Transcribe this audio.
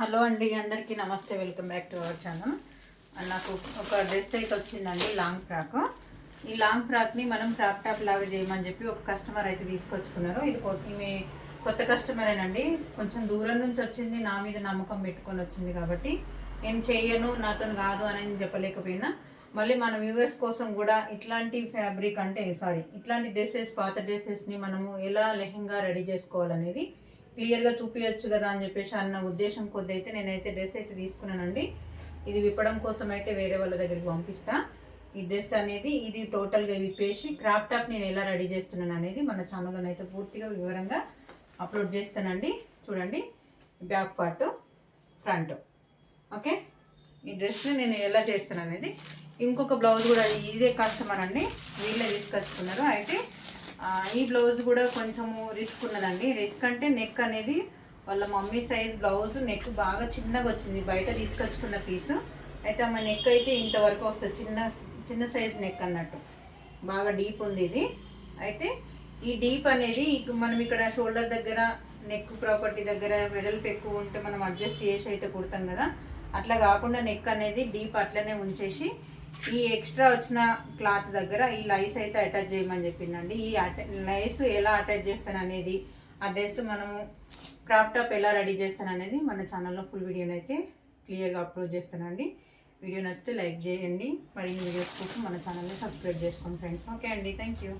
Hello అండి అందరికీ నమస్తే. Welcome back to our channel. నాకు ఒక డ్రెస్ అయితే వచ్చిందండి లాంగ్ ఫ్రాక్. ఈ లాంగ్ ఫ్రాక్ని మనం ఫ్రాక్ టాప్ లాగా చేయమని చెప్పి ఒక కస్టమర్ అయితే తీసుకొచ్చుకున్నారు. ఇది ఈమె కొత్త కస్టమరేనండి. కొంచెం దూరం నుంచి వచ్చింది నా మీద నమ్మకం పెట్టుకొని వచ్చింది కాబట్టి నేను చెయ్యను నాతో కాదు అని నేను చెప్పలేకపోయినా. మళ్ళీ మన వ్యూవర్స్ కోసం కూడా ఇట్లాంటి ఫ్యాబ్రిక్ అంటే సారీ ఇట్లాంటి డ్రెస్సెస్ పాత డ్రెస్సెస్ని మనము ఎలా లెహంగా రెడీ చేసుకోవాలనేది క్లియర్గా చూపించచ్చు కదా అని చెప్పేసి అన్న ఉద్దేశం కొద్ది అయితే నేనైతే డ్రెస్ అయితే తీసుకున్నానండి. ఇది విప్పడం కోసం అయితే వేరే వాళ్ళ దగ్గరికి పంపిస్తా. ఈ డ్రెస్ అనేది ఇది టోటల్గా విప్పేసి క్రాప్ టాప్ నేను ఎలా రెడీ చేస్తున్నాను అనేది మన ఛానల్లో అయితే పూర్తిగా వివరంగా అప్లోడ్ చేస్తానండి. చూడండి. బ్యాక్ పార్ట్ ఫ్రంట్ ఓకే ఈ డ్రెస్ నేను ఎలా చేస్తాను అనేది ఇంకొక బ్లౌజ్ కూడా ఇదే కస్టమర్ అండి. వీళ్ళే తీసుకొచ్చుకున్నారు అయితే ఈ బ్లౌజ్ కూడా కొంచెము రిస్క్ ఉన్నదండి. రిస్క్ అంటే నెక్ అనేది వాళ్ళ మమ్మీ సైజ్ బ్లౌజ్ నెక్ బాగా చిన్నగా వచ్చింది బయట తీసుకొచ్చుకున్న పీసు అయితే ఆమె నెక్ అయితే ఇంతవరకు వస్తుంది చిన్న చిన్న సైజ్ నెక్ అన్నట్టు. బాగా డీప్ ఉంది ఇది. అయితే ఈ డీప్ అనేది మనం ఇక్కడ షోల్డర్ దగ్గర నెక్ ప్రాపర్టీ దగ్గర వెడల్పు ఎక్కువ ఉంటే మనం అడ్జస్ట్ చేసి అయితే కుడతాం కదా. అట్లా కాకుండా నెక్ అనేది డీప్ అట్లనే ఉంచేసి ఈ ఎక్స్ట్రా వచ్చిన క్లాత్ దగ్గర ఈ లైస్ అయితే అటాచ్ చేయమని చెప్పిందండి. ఈ లైస్ ఎలా అటాచ్ చేస్తాను అనేది ఆ డ్రెస్ మనము క్రాప్ టాప్ ఎలా రెడీ చేస్తాను అనేది మన ఛానల్లో ఫుల్ వీడియోని అయితే క్లియర్గా అప్లోడ్ చేస్తానండి. వీడియో నచ్చితే లైక్ చేయండి. మరిన్ని వీడియోస్ కోసం మన ఛానల్ని సబ్స్క్రైబ్ చేసుకోండి ఫ్రెండ్స్ ఓకే అండి. Thank you